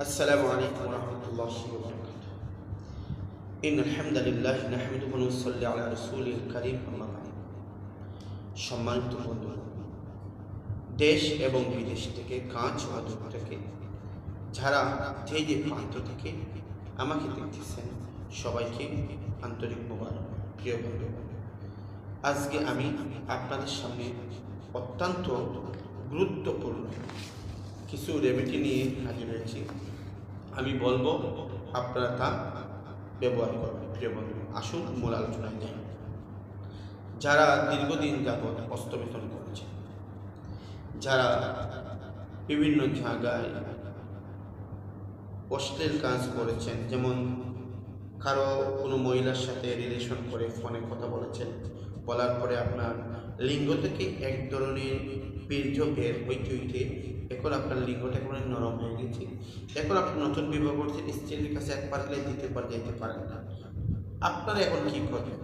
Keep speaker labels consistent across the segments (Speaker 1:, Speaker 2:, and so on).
Speaker 1: السلام عليكم ورحمة الله وبركاته إن الحمد لله نحمده ونصلي على رسوله الكريم أما بعد সম্মানিত বন্ধু দেশ এবং বিদেশ থেকে কাঁচ ও দূর থেকে যারা যে যে প্রান্ত থেকে আমাকে দেখতেছেন সবাইকে আন্তরিক মোবারক প্রিয় বন্ধু আজকে আমি আপনাদের সামনে অত্যন্ত গুরুত্বপূর্ণ কিছু রেমেডি নিয়ে হাজির হয়েছি। আমি বলব, আপনারা তা ব্যবহার করবেন। প্রিয় বন্ধু আসুন মূল আলোচনায় যাই। যারা দীর্ঘদিন যাবৎ হস্তবেতন করেছেন, যারা বিভিন্ন জায়গায় অশ্লীল কাজ করেছেন, যেমন কারও কোনো মহিলার সাথে রিলেশন করে ফোনে কথা বলেছেন, বলার পরে আপনার লিঙ্গ থেকে এক ধরনের বীর্য বের হইতে হইতে এখন আপনার লিঙ্গটা এখন নরম হয়ে গেছে। এখন আপনি নতুন বিবাহ করছেন, স্ত্রীর কাছে এক পারলে দিতে পার যেতে পারেন না। আপনারা এখন কি করবেন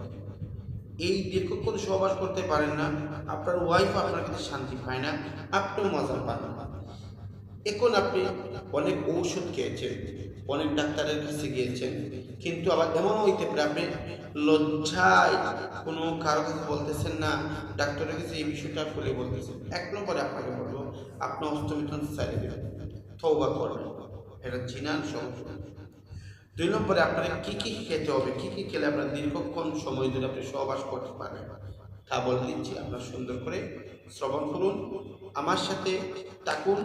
Speaker 1: এই দীর্ঘক্ষণ সহবাস করতে পারেন না। আপনার ওয়াইফ আপনার কাছে শান্তি পায় না। আপনিও মজা পান না। এখন আপনি অনেক ঔষধ খেয়েছেন, অনেক ডাক্তারের কাছে গিয়েছেন, কিন্তু আবার এমন হইতে পারে, আপনি লজ্জায় কোনো কারও কাছে বলতেছেন না, ডাক্তারের কাছে এই বিষয়টা খুলে বলতেছেন। এক নম্বরে আপনাকে বলব আপনি অস্তমিতন তৌবা করবেন এটা জিনার সমস্যা। দুই নম্বরে আপনার কী কী খেতে হবে, কী কী খেলে আপনার দীর্ঘক্ষণ সময় ধরে আপনি সহবাস করতে পারবেন তা বলে দিচ্ছি। আপনার সুন্দর করে শ্রবণ করুন। আমার সাথে থাকুন,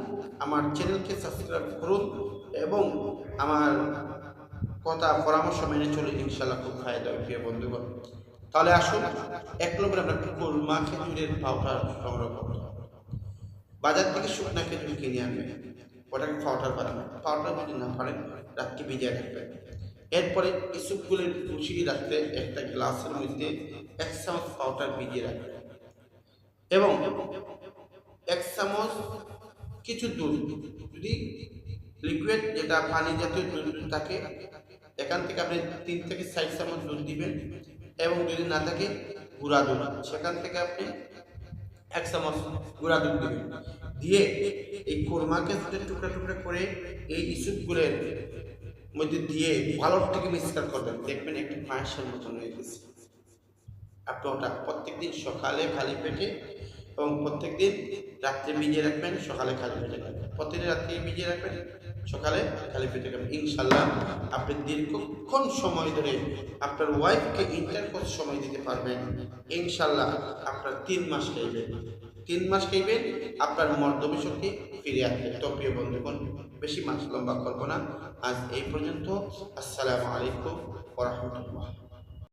Speaker 1: আমার চ্যানেলকে সাবস্ক্রাইব করুন এবং আমার কথা, পরামর্শ মেনে চলে ইনশাল্লাহ খুব ফায়দা হবে, প্রিয় বন্ধুগণ। তাহলে আসুন, এক নম্বরে আমরা কুরমা খেজুরের পাউডার সংগ্রহ করতে বাজার থেকে শুকনা খেজুর কিনে আনবেন ওটাকে পাউডার বানাবেন পাউডার যদি না পারেন রাত্রে ভিজিয়ে রাখবেন এরপরে ইসুপগুলের কুচি রাখতে একটা গ্লাসের মধ্যে এক চামচ পাউডার ভিজিয়ে রাখবেন এবং এক চামচ কিছু দুধ। যদি লিকুইড যেটা পানি জাতীয় দুধ থাকে, এখান থেকে আপনি তিন থেকে চার চামচ দুধ দিবেন। এবং যদি না থাকে, গুঁড়া দুধ। সেখান থেকে আপনি এক চামচ গুঁড়া দুধ দেবে দিয়ে এই কোরমাকে যদি টুকরা টুকরা করে এই ইস্যুগুলোর মধ্যে দিয়ে ভালোর থেকে মিক্সচার করবেন। দেখবেন একটু পায়েসের মতন হয়ে গেছে। আপনি ওটা প্রত্যেকদিন সকালে খালি পেটে এবং প্রত্যেকদিন রাত্রে ভিজিয়ে রাখবেন, সকালে খালি পেটে খাবেন। প্রতিদিন রাত্রে ভিজিয়ে রাখবেন, সকালে খালি পেটে খাবেন। ইনশাল্লাহ আপনি দীর্ঘক্ষণ সময় ধরে আপনার ওয়াইফকে ইন্টারকোর্স সময় দিতে পারবেন। ইনশাল্লাহ আপনার তিন মাস খাইবেন তিন মাস খাইবেন আপনার মর্দমী শক্তি ফিরে আসবে তো প্রিয় বন্ধুগণ, বেশি মাস লম্বা করব না। আজ এই পর্যন্ত, আসসালামু আলাইকুম ওরহমতুল্লাহ